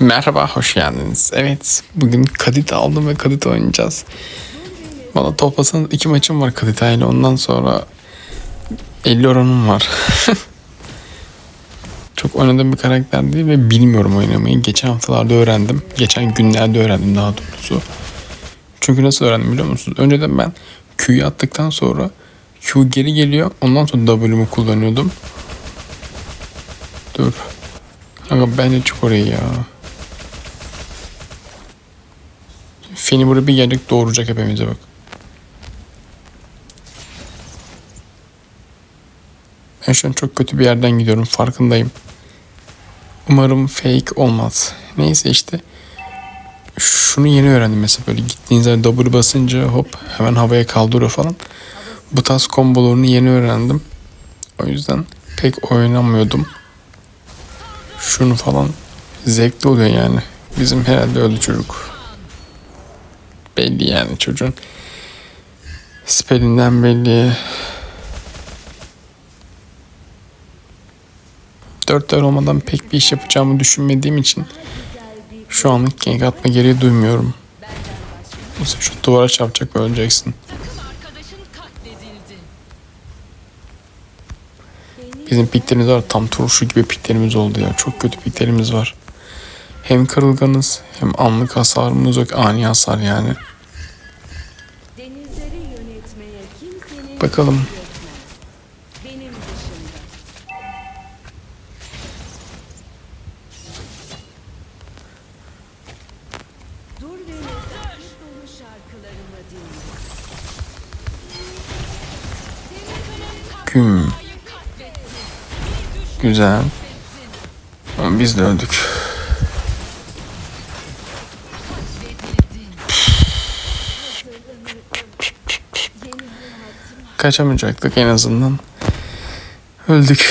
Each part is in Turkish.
Merhaba, hoş geldiniz. Evet, bugün Kadita aldım ve Kadita oynayacağız. Valla toplasanız iki maçım var Kadita ile. Ondan sonra 50 oranım var. Çok oynadığım bir karakter değil ve bilmiyorum oynamayı. Geçen haftalarda öğrendim. Geçen günlerde öğrendim daha doğrusu. Çünkü nasıl öğrendim biliyor musunuz? Önceden ben Q'yu attıktan sonra Q geri geliyor. Ondan sonra W'mu kullanıyordum. Dur. Kanka bence çık orayı ya. Feni buraya bir gelecek doğuracak hepimize bak. Ben şu an çok kötü bir yerden gidiyorum farkındayım. Umarım fake olmaz. Neyse işte. Şunu yeni öğrendim mesela böyle gittiğinizde W basınca hop hemen havaya kaldırıyor falan. Bu tarz kombolarını yeni öğrendim. O yüzden pek oynamıyordum. Şunu falan zevkli oluyor yani. Bizim herhalde öldü çocuk. Belli yani çocuğun. Spellinden belli. Dörtler olmadan pek bir iş yapacağımı düşünmediğim için şu anlık gank atma gereği duymuyorum. Mesela şu duvara çarpacak öleceksin. Bizim piklerimiz var. Tam turşu gibi piklerimiz oldu ya. Çok kötü piklerimiz var. Hem kırılganız hem anlık hasarımız yok. Ani hasar yani. Denizleri yönetmeye kimsenin Bakalım. gücü yetmez. Benim dışında. Dur ve mesaj dolu şarkılarımı dinle. Güm. Güzel. Ama biz de öldük. Kaçamayacaktık en azından. Öldük.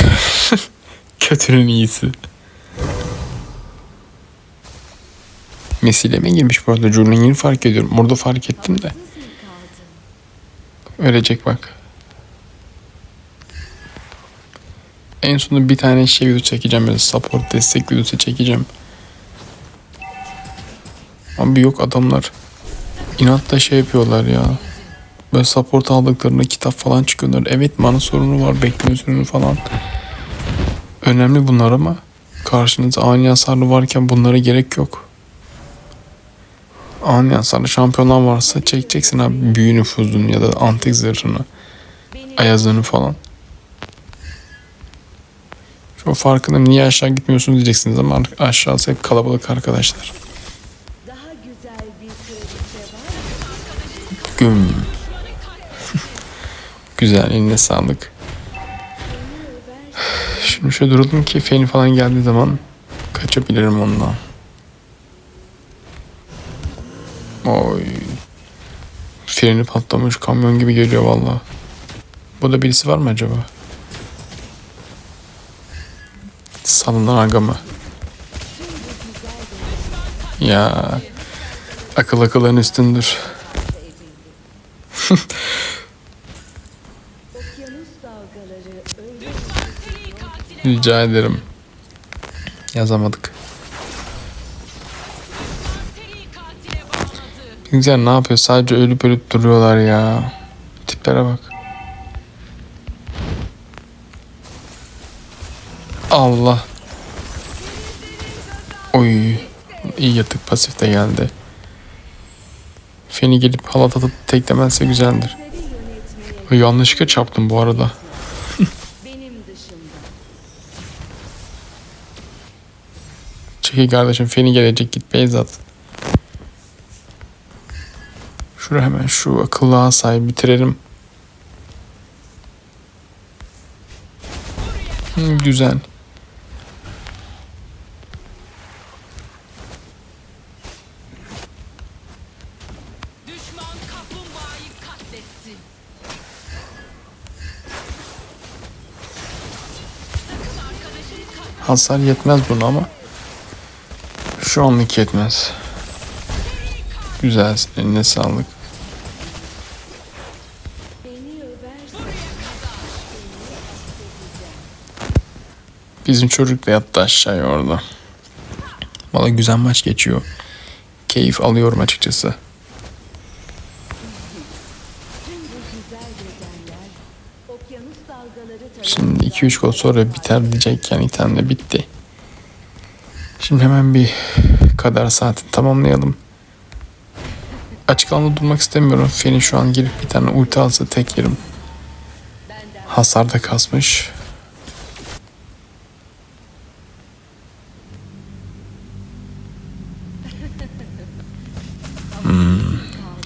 Kötünün iyisi. Mesile mi girmiş bu arada? Jordan'ı yeni fark ediyorum. Burada fark ettim de. Ölecek bak. En sonunda bir tane şey video çekeceğim. Böyle support destek videosu çekeceğim. Abi yok adamlar inatla şey yapıyorlar ya. Böyle support aldıklarında kitap falan çıkıyorlar. Evet mana sorunu var, bekleme sorunu falan. Önemli bunlar ama karşınızda ani hasarlı varken bunlara gerek yok. Ani hasarlı şampiyonlar varsa çekeceksin abi büyü nüfuzunu ya da antik zırhını, ayazını falan. Şu farkında niye aşağı gitmiyorsunuz diyeceksiniz ama aşağısı hep kalabalık arkadaşlar. Daha güzel bir kraliçe var mı? Güm. Güzel eline sağlık. Şimdi şöyle duralım ki feni falan geldiği zaman kaçabilirim ondan. Oy. Freni patlamış kamyon gibi geliyor valla. Burada birisi var mı acaba? Salınan aga mı? Ya akıl akılların üstündür. Okyanus dalgaları öyle Seri katil Rica ederim. Yazamadık. Güzel ne yapıyor? Sadece ölüp ölüp duruyorlar ya. Tiplere bak. Allah. Oy. İyi yatık pasif de geldi. Feni gelip halat atıp teklemezse güzeldir. Yanlışlıkla çarptım bu arada. Çekil kardeşim feni gelecek git beyzat. Şuraya hemen şu akıllı asayı bitirelim. Hı, güzel. Hasar yetmez buna ama. Şu anlık yetmez. Güzel eline sağlık. Bizim çocuk da yattı aşağıya orada. Valla güzel maç geçiyor. Keyif alıyorum açıkçası. Şimdi 2-3 gol sonra biter diyecekken item de bitti. Şimdi hemen bir kadar saati tamamlayalım. Açık alanda durmak istemiyorum. Feni şu an gelip bir tane ulti alsa tek yerim. Hasar da kasmış. Hmm.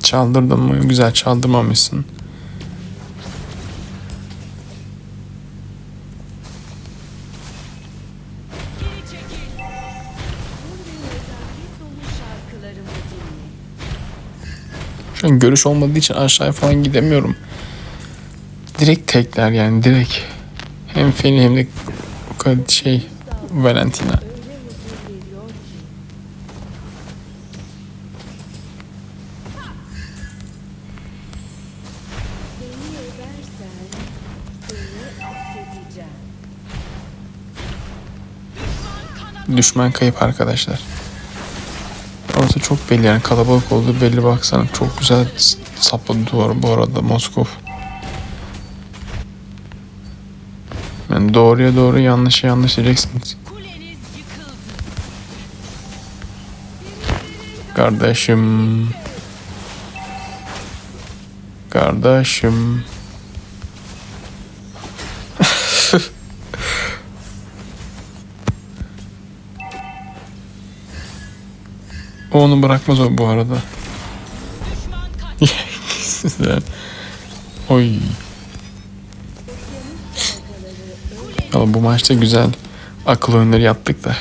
Çaldırdın mı? Güzel çaldırmamışsın. Şu görüş olmadığı için aşağıya falan gidemiyorum. Direkt tekler yani direkt. Hem Feni hem de şey Valentina. Düşman kayıp arkadaşlar. Orası çok belli yani kalabalık oldu belli baksana. Çok güzel sapladı duvarı bu arada Moskov. Yani doğruya doğru yanlışa yanlış diyeceksiniz. Kardeşim. Kardeşim. O onu bırakmaz o bu arada. Oy. Ya bu maçta güzel akıl oyunları yaptık da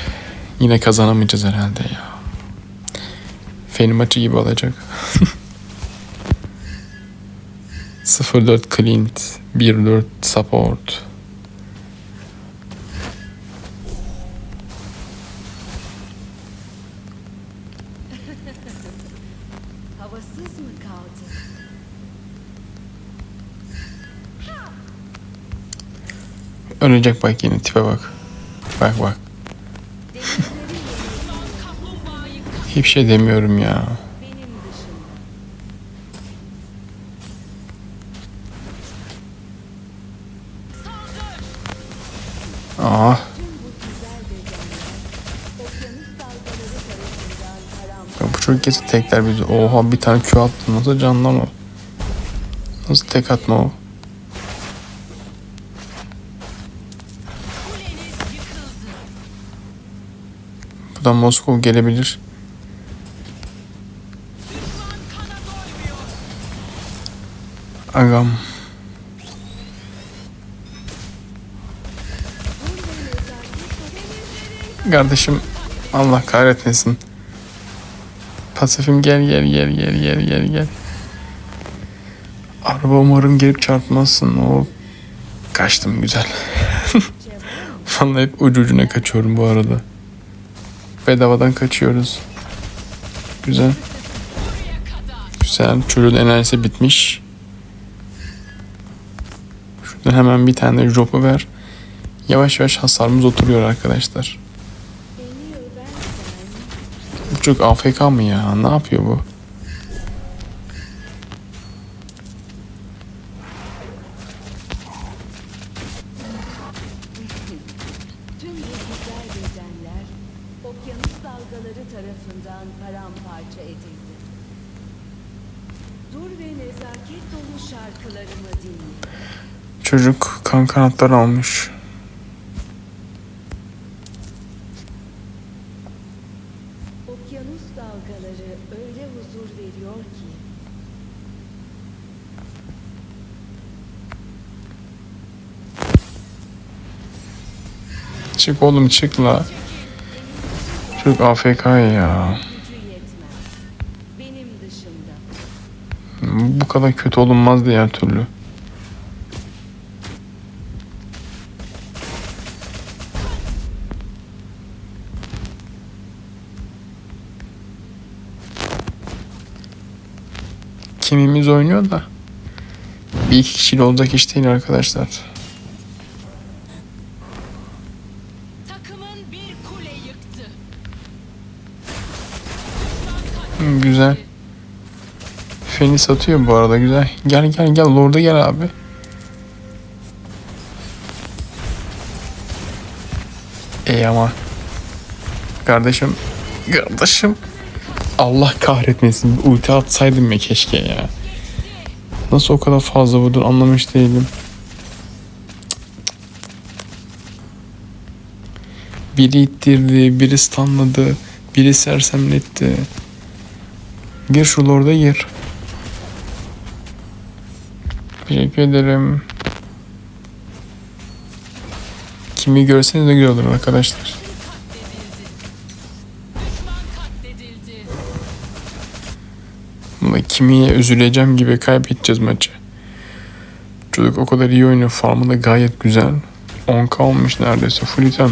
yine kazanamayacağız herhalde ya. Fenim maçı gibi olacak. 0-4 Clint, 1-4 Support. Ölecek bak yine tipe bak. Bak bak. Hiçbir şey demiyorum ya. Ah. Ya bu çocuk kesin tekler bizi. Oha bir tane Q attı. Nasıl canlama? Nasıl tek atma o? Buradan Moskova gelebilir. Agam. Kardeşim Allah kahretmesin. Pasifim gel gel gel gel gel gel gel. Araba umarım gelip çarpmazsın. O kaçtım güzel. Vallahi hep ucu ucuna kaçıyorum bu arada. Bedavadan kaçıyoruz. Güzel. Güzel. Çocuğun enerjisi bitmiş. Şuradan hemen bir tane jopu ver. Yavaş yavaş hasarımız oturuyor arkadaşlar. Bu çocuk AFK mı ya? Ne yapıyor bu? tüm bu güzel bedenler okyanus dalgaları tarafından paramparça edildi. Dur ve nezaket dolu şarkılarımı dinle. Çocuk kan kanatlar almış. Okyanus dalgaları öyle huzur veriyor ki Çık oğlum çık la. Çocuk AFK ya. Bu kadar kötü olunmaz diğer türlü. Kimimiz oynuyor da bir iki kişiyle olacak iş değil arkadaşlar. Güzel. Feni satıyor bu arada güzel. Gel gel gel Lord'a gel abi. İyi ama. Kardeşim. Kardeşim. Allah kahretmesin. Ulti atsaydım ya keşke ya. Nasıl o kadar fazla vurdun anlamış değilim. Biri ittirdi, biri stunladı, biri sersemletti. Gir şu lorda gir. Teşekkür ederim. Kimi görseniz de güzel arkadaşlar. Ama kimiye üzüleceğim gibi kaybedeceğiz maçı. Çocuk o kadar iyi oynuyor. Farmı da gayet güzel. 10k olmuş neredeyse. Full item.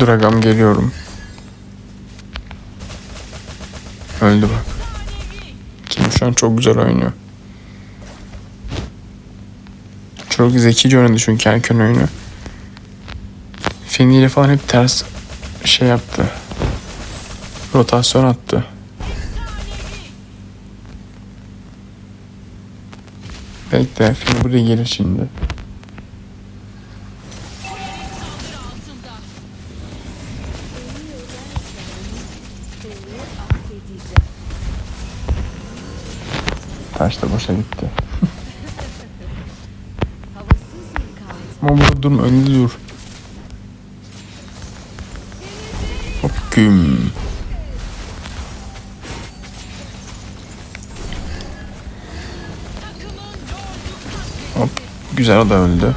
Dragam geliyorum. Öldü bak. Efsanevi. Kim şu an çok güzel oynuyor. Çok zekice oynadı çünkü erken oyunu. Fini ile falan hep ters şey yaptı. Rotasyon attı. Bekle Fini buraya gelir şimdi. Taş da boşa gitti. Ama burada durma önünde dur. Hop güm. Hop. Güzel o da öldü.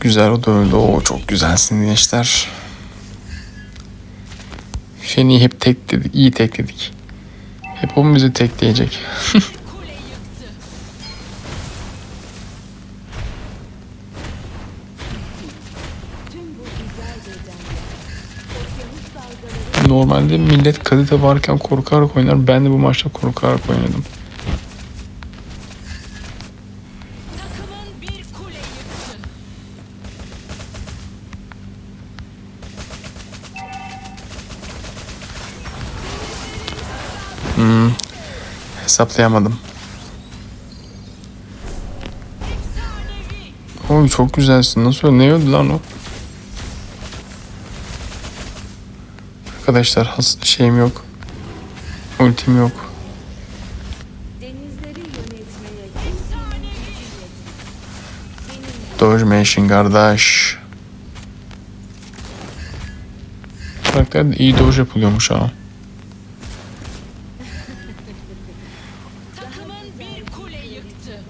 Güzel o da öldü. Oo çok güzelsin gençler. Feni hep tekledik. iyi tekledik. Hep o bizi tekleyecek? Normalde millet kalite varken korkarak oynar. Ben de bu maçta korkarak oynadım. Hesaplayamadım. Oy çok güzelsin. Nasıl? Ne öldü lan o? Arkadaşlar has şeyim yok. Ultim yok. Doge Machine kardeş. Karakter iyi doge yapılıyormuş ha. Bir kule yıktı.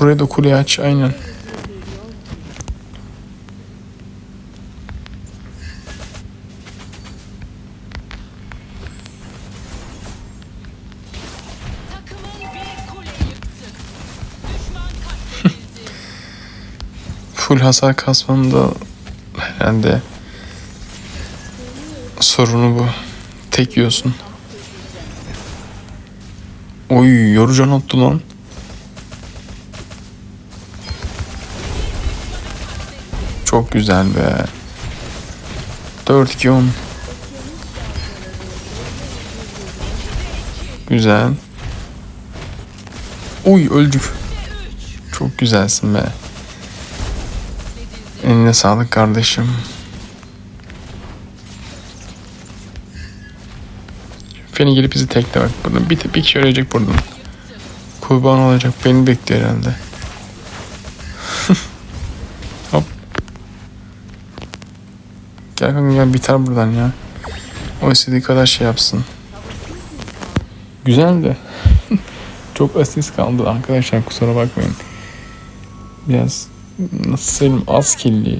Buraya da kuleyi aç aynen. Full hasar kasmanın da herhalde sorunu bu. Tek yiyorsun. Oy yorucan attı lan. Çok güzel be. 4-2-10. Güzel. Uy öldük. Çok güzelsin be. Eline sağlık kardeşim. Feni gelip bizi tekle bak buradan. Bir, bir kişi ölecek buradan. Kurban olacak. Beni bekliyor herhalde. Hop. Gel kanka gel biter buradan ya. O istediği kadar şey yapsın. Güzel de. Çok asist kaldı arkadaşlar kusura bakmayın. Biraz nasıl söyleyeyim az killi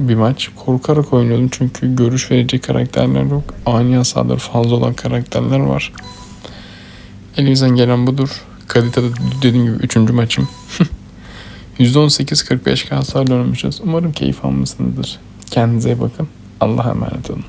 bir maç. Korkarak oynuyordum çünkü görüş verecek karakterler yok. Ani hasarları fazla olan karakterler var. Elimizden gelen budur. Kalite'de dediğim gibi 3. maçım. %18-45 hasarla oynamışız. Umarım keyif almışsınızdır. Kendinize iyi bakın. Allah'a emanet olun.